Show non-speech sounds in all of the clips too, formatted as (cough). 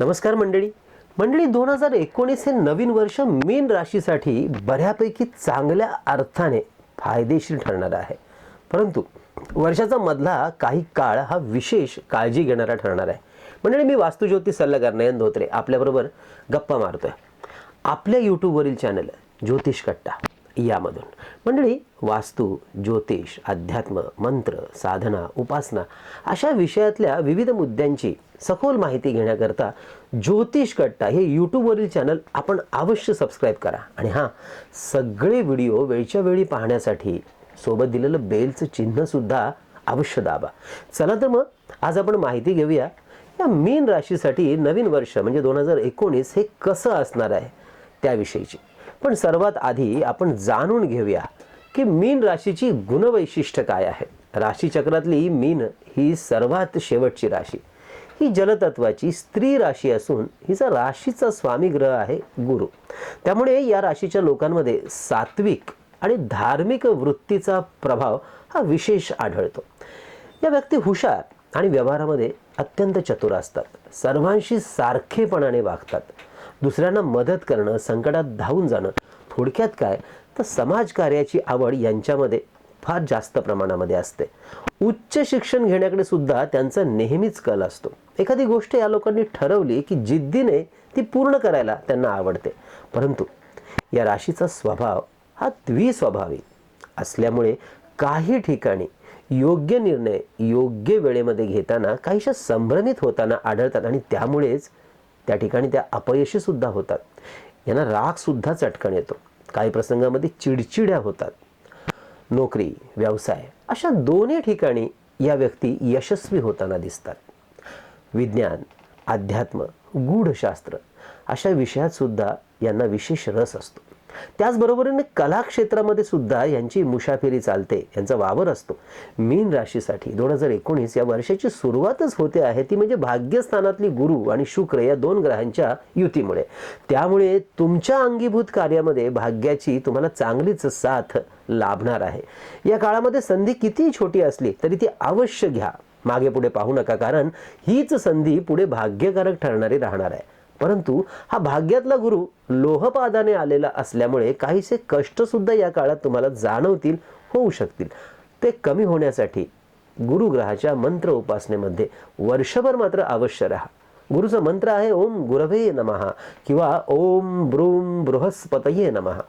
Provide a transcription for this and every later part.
नमस्कार मंडळी. मंडळी दोन हजार एकोणीस हे नवीन वर्ष मीन राशीसाठी बऱ्यापैकी चांगल्या अर्थाने फायदेशीर ठरणार आहे. परंतु वर्षाचा मधला काही काळ हा विशेष काळजी घेणारा ठरणार आहे. मंडळी मी वास्तुज्योती सल्लागार नयन धोत्रे आपल्याबरोबर गप्पा मारतोय. आपल्या यूट्यूबवरील चॅनल ज्योतिष कट्टा. यामधून. मंडळी वास्तू ज्योतिष अध्यात्म मंत्र साधना उपासना अशा विषयातल्या विविध मुद्द्यांची सखोल माहिती घेण्याकरता ज्योतिष कट्टा हे यूट्यूबवरील चॅनल आपण अवश्य सबस्क्राईब करा. आणि हां सगळे व्हिडिओ वेळच्या वेळी पाहण्यासाठी सोबत दिलेलं बेलचं चिन्हसुद्धा अवश्य दाबा. चला तर मग आज आपण माहिती घेऊया या मीन राशीसाठी नवीन वर्ष म्हणजे दोन हजार एकोणीस हे कसं असणार आहे त्याविषयीची. पण सर्वात आधी आपण जाणून घेऊया की मीन राशीची गुणवैशिष्ट्य काय आहे. राशीचक्रातली मीन ही सर्वात शेवटची राशी. ही जलतत्वाची स्त्री राशी असून हिचा राशीचा स्वामी ग्रह आहे गुरु. त्यामुळे या राशीच्या लोकांमध्ये सात्विक आणि धार्मिक वृत्तीचा प्रभाव हा विशेष आढळतो. या व्यक्ती हुशार आणि व्यवहारामध्ये अत्यंत चतुर असतात. सर्वांशी सारखेपणाने वागतात. दुसऱ्यांना मदत करणं संकटात धावून जाणं थोडक्यात काय? तर समाजकार्याची आवड यांच्यामध्ये फार जास्त प्रमाणामध्ये असते. उच्च शिक्षण घेण्याकडे सुद्धा त्यांचा नेहमीच कल असतो. एखादी गोष्ट या लोकांनी ठरवली की जिद्दीने ती पूर्ण करायला त्यांना आवडते. परंतु या राशीचा स्वभाव हा द्विस्वभावी असल्यामुळे काही ठिकाणी योग्य निर्णय योग्य वेळेमध्ये घेताना काहीशा संभ्रमित होताना आढळतात आणि त्यामुळेच त्या ठिकाणी त्या अपयशीसुद्धा होतात. यांना रागसुद्धा चटकण चटकन येतो. काही प्रसंगामध्ये चिडचिड्या होतात. नोकरी व्यवसाय अशा दोन्ही ठिकाणी या व्यक्ती यशस्वी होताना दिसतात. विज्ञान अध्यात्म गूढशास्त्र अशा विषयात सुद्धा यांना विशेष रस असतो. त्याचबरोबरीने कला क्षेत्रामध्ये सुद्धा यांची मुसाफिरी चालते यांचा वावर असतो. मीन राशीसाठी दोन हजार एकोणीस या वर्षाची सुरुवातच होते आहे. ती म्हणजे भाग्यस्थानातली गुरु आणि शुक्र या दोन ग्रहांच्या युतीमुळे. त्यामुळे तुमच्या अंगीभूत कार्यामध्ये भाग्याची तुम्हाला चांगलीच साथ लाभणार आहे. या काळामध्ये संधी किती छोटी असली तरी ती अवश्य घ्या. मागे पुढे पाहू नका कारण हीच संधी पुढे भाग्यकारक ठरणारी राहणार आहे. परंतु हा भाग्यातला गुरु लोहपादाने आलेला असल्यामुळे काहीसे कष्ट सुद्धा या काळात तुम्हाला जाणवतील होऊ शकतील. ते कमी होण्यासाठी गुरुग्रहाच्या मंत्र उपासनेमध्ये वर्षभर मात्र अवश्य राहा. गुरुचा मंत्र आहे ओम गुरवे नमहा किंवा ओम ब्रूम बृहस्पतये नमहा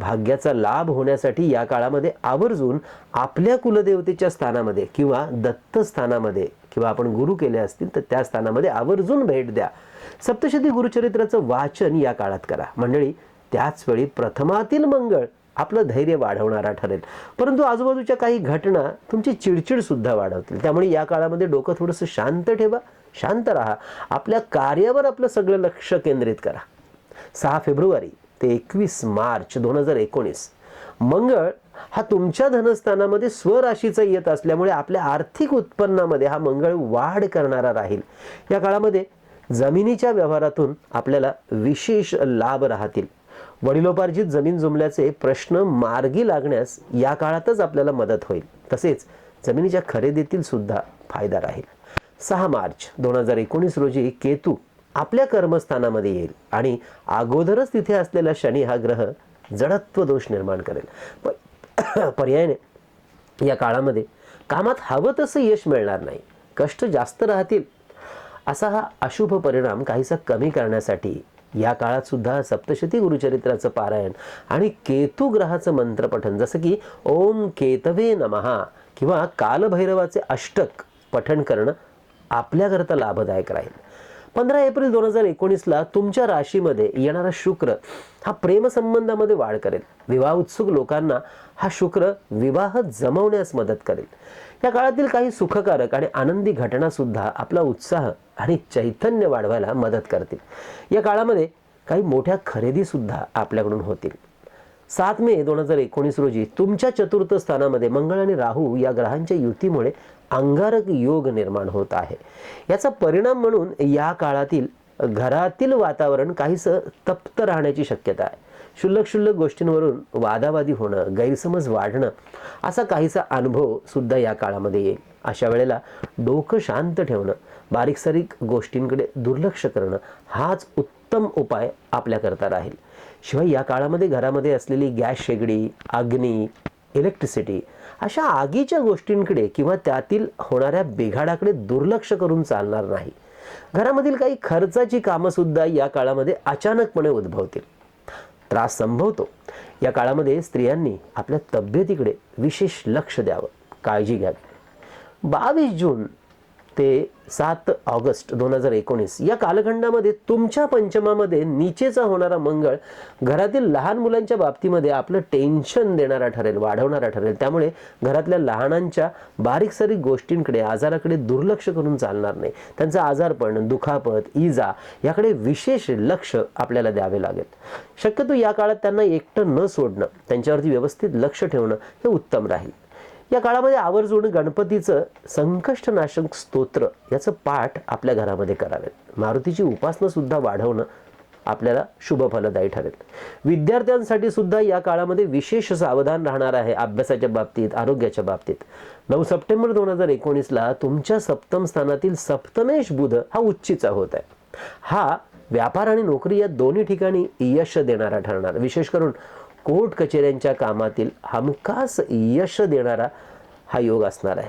भाग्याचा लाभ होण्यासाठी या काळामध्ये आवर्जून आपल्या कुलदेवतेच्या स्थानामध्ये किंवा दत्त स्थानामध्ये किंवा आपण गुरु केले असतील तर त्या स्थानामध्ये आवर्जून भेट द्या. सप्तशती गुरुचरित्राचं वाचन या काळात करा. मंडळी त्याच वेळी प्रथमातील मंगळ आपलं धैर्य वाढवणारा ठरेल. परंतु आजूबाजूच्या काही घटना तुमची चिडचिड सुद्धा वाढवतील. त्यामुळे या काळामध्ये डोकं थोडंसं शांत ठेवा शांत राहा. आपल्या कार्यावर आपलं सगळं लक्ष केंद्रित करा. सहा फेब्रुवारी ते एकवीस मार्च दोन हजार एकोणीस. मंगळ हा तुमच्या धनस्थानामध्ये स्वराशीचा येत असल्यामुळे आपल्या आर्थिक उत्पन्नामध्ये हा मंगळ वाढ करणारा राहील. या काळामध्ये जमिनीच्या व्यवहारातून आपल्याला विशेष लाभ राहतील. वडिलोपार्जित जमीन जुमल्याचे प्रश्न मार्गी लागण्यास या काळातच आपल्याला मदत होईल. तसेच जमिनीच्या खरेदीतील सुद्धा फायदा राहील. सहा मार्च दोन हजार एकोणीस रोजी केतू आपल्या कर्मस्थानामध्ये येईल आणि अगोदरच तिथे असलेला शनी हा ग्रह जडत्व दोष निर्माण करेल. प- (coughs) पर्यायाने या काळामध्ये कामात हवं तसं यश मिळणार नाही. कष्ट जास्त राहतील. असा हा अशुभ परिणाम काहीसा कमी करण्यासाठी. या काळात सुद्धा सप्तशती गुरुचरित्राचं पारायण आणि केतू ग्रहाचं मंत्रपठन जसं की ओम केतवे नमहा किंवा कालभैरवाचे अष्टक पठण करणं आपल्याकरता लाभदायक राहील. पंधरा एप्रिल दोन हजार एकोणीसला तुमच्या राशीमध्ये येणारा शुक्र हा प्रेमसंबंधामध्ये वाढ करेल. विवाह उत्सुक लोकांना हा शुक्र विवाह जमवण्यास मदत करेल. या काळातील काही सुखकारक आणि आनंदी घटना सुद्धा आपला उत्साह आणि चैतन्य वाढवायला मदत करतील. या काळामध्ये काही मोठ्या खरेदी सुद्धा आपल्याकडून होतील. सात मे दोन हजार एकोणीस रोजी तुमच्या चतुर्थ स्थानामध्ये मंगळ आणि राहू या ग्रहांच्या युतीमुळे अंगारक योग निर्माण होत आहे. याचा परिणाम म्हणून या काळातील घरातील वातावरण काहीसं तप्त राहण्याची शक्यता आहे. क्षुल्लक क्षुल्लक गोष्टींवरून वादावादी होणं गैरसमज वाढणं असा काहीसा अनुभव सुद्धा या काळामध्ये येईल. अशा वेळेला डोकं शांत ठेवणं बारीक सारीक गोष्टींकडे दुर्लक्ष करणं हाच उत्तम उपाय आपल्याकरता राहील. शिवाय या काळामध्ये घरामध्ये असलेली गॅस शेगडी अग्नी इलेक्ट्रिसिटी अशा आगीच्या गोष्टींकडे किंवा त्यातील होणाऱ्या बिघाडाकडे दुर्लक्ष करून चालणार नाही. घरामधील काही खर्चाची कामंसुद्धा या काळामध्ये अचानकपणे उद्भवतील. त्रास संभवतो. या काळामध्ये स्त्रियांनी आपल्या तब्येतीकडे विशेष लक्ष द्यावं काळजी घ्यावी. बावीस जून ते सात ऑगस्ट दोन हजार एकोणीस. या कालखंडामध्ये तुमच्या पंचमामध्ये नीचेचा होणारा मंगळ घरातील लहान मुलांच्या बाबतीमध्ये आपलं टेन्शन देणारा ठरेल वाढवणारा ठरेल. त्यामुळे घरातल्या लहानांच्या बारीक सारीक गोष्टींकडे आजाराकडे दुर्लक्ष करून चालणार नाही. त्यांचं आजारपण दुखापत इजा याकडे विशेष लक्ष आपल्याला द्यावे लागेल. शक्यतो या काळात त्यांना एकटं न सोडणं त्यांच्यावरती व्यवस्थित लक्ष ठेवणं हे उत्तम राहील. या काळामध्ये आवर्जून गणपतीचं संकष्टनाशक स्तोत्र याचं पाठ आपल्या घरामध्ये करावेत. मारुतीची उपासना सुद्धा वाढवणं आपल्याला शुभफलदायी ठरेल. विद्यार्थ्यांसाठी सुद्धा या काळामध्ये विशेष सावधान राहणार आहे अभ्यासाच्या बाबतीत आरोग्याच्या बाबतीत. नऊ सप्टेंबर दोन हजार एकोणीसला तुमच्या सप्तम स्थानातील सप्तमेश बुध हा उच्चीचा होत आहे. हा व्यापार आणि नोकरी या दोन्ही ठिकाणी यश देणारा ठरणार. विशेष करून कोर्ट कचेऱ्यांच्या कामातील हमखास यश देणारा हा योग असणार आहे.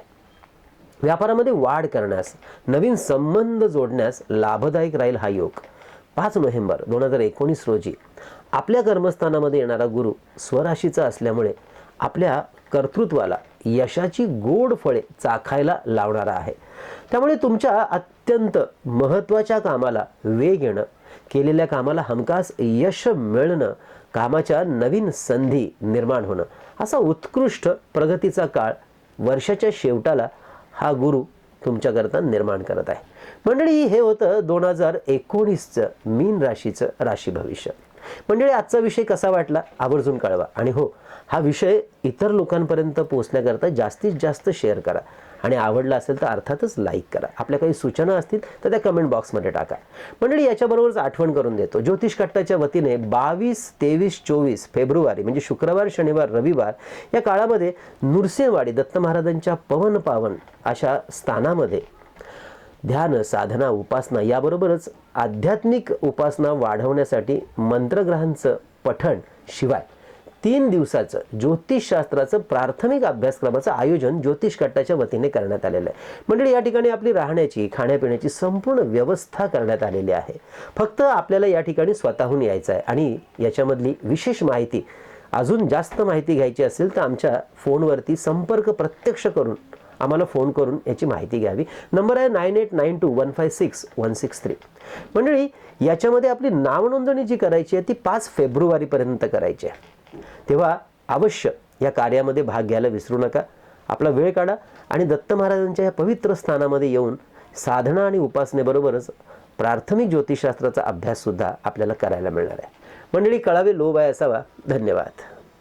व्यापारामध्ये वाढ करण्यास नवीन संबंध जोडण्यास लाभदायक राहील हा योग. पाच नोव्हेंबर दोन हजार एकोणीस रोजी आपल्या कर्मस्थानामध्ये येणारा गुरु स्वराशीचा असल्यामुळे आपल्या कर्तृत्वाला यशाची गोड फळे चाखायला लावणारा आहे. त्यामुळे तुमच्या अत्यंत महत्त्वाच्या कामाला वेग येणं केलेल्या कामाला हमखास यश मिळणं कामाच्या नवीन संधी निर्माण होणं. असा उत्कृष्ट प्रगतीचा काळ वर्षाच्या शेवटाला हा गुरु तुमच्याकरता निर्माण करत आहे. मंडळी हे होतं दोन हजार एकोणीसचं मीन राशीचं राशी भविष्य. मंडळी आजचा विषय कसा वाटला आवर्जून कळवा. आणि हो हा विषय इतर लोकांपर्यंत पोहोचण्याकरता जास्तीत जास्त शेअर करा. आणि आवडलं असेल तर अर्थातच लाईक करा. आपल्या काही सूचना असतील तर त्या कमेंट बॉक्समध्ये टाका. मंडळी याच्याबरोबरच आठवण करून देतो. ज्योतिष कट्टाच्या वतीने बावीस तेवीस चोवीस फेब्रुवारी म्हणजे शुक्रवार शनिवार रविवार या काळामध्ये नृसिंहवाडी दत्त महाराजांच्या पवन पावन अशा स्थानामध्ये ध्यान साधना उपासना याबरोबरच आध्यात्मिक उपासना वाढवण्यासाठी मंत्रग्रहांचं पठण शिवाय तीन दिवसाचं ज्योतिषशास्त्राचं प्राथमिक अभ्यासक्रमाचं आयोजन ज्योतिष कट्टाच्या वतीने करण्यात आलेलं आहे. मंडळी या ठिकाणी आपली राहण्याची खाण्यापिण्याची संपूर्ण व्यवस्था करण्यात आलेली आहे. फक्त आपल्याला या ठिकाणी स्वतःहून यायचं आहे आणि याच्यामधली विशेष माहिती अजून जास्त माहिती घ्यायची असेल तर आमच्या फोनवरती संपर्क प्रत्यक्ष करून आम्हाला फोन करून याची माहिती घ्यावी. नंबर आहे nine eight nine two one five six one six three. मंडळी याच्यामध्ये आपली नावनोंदणी जी करायची आहे ती पाच फेब्रुवारीपर्यंत करायची आहे. तेव्हा अवश्य या कार्यामध्ये भाग घ्यायला विसरू नका. आपला वेळ काढा आणि दत्त महाराजांच्या या पवित्र स्थानामध्ये येऊन साधना आणि उपासनेबरोबरच प्राथमिक ज्योतिषशास्त्राचा अभ्याससुद्धा आपल्याला करायला मिळणार आहे. मंडळी कळावे लोभ आहे असावा. धन्यवाद.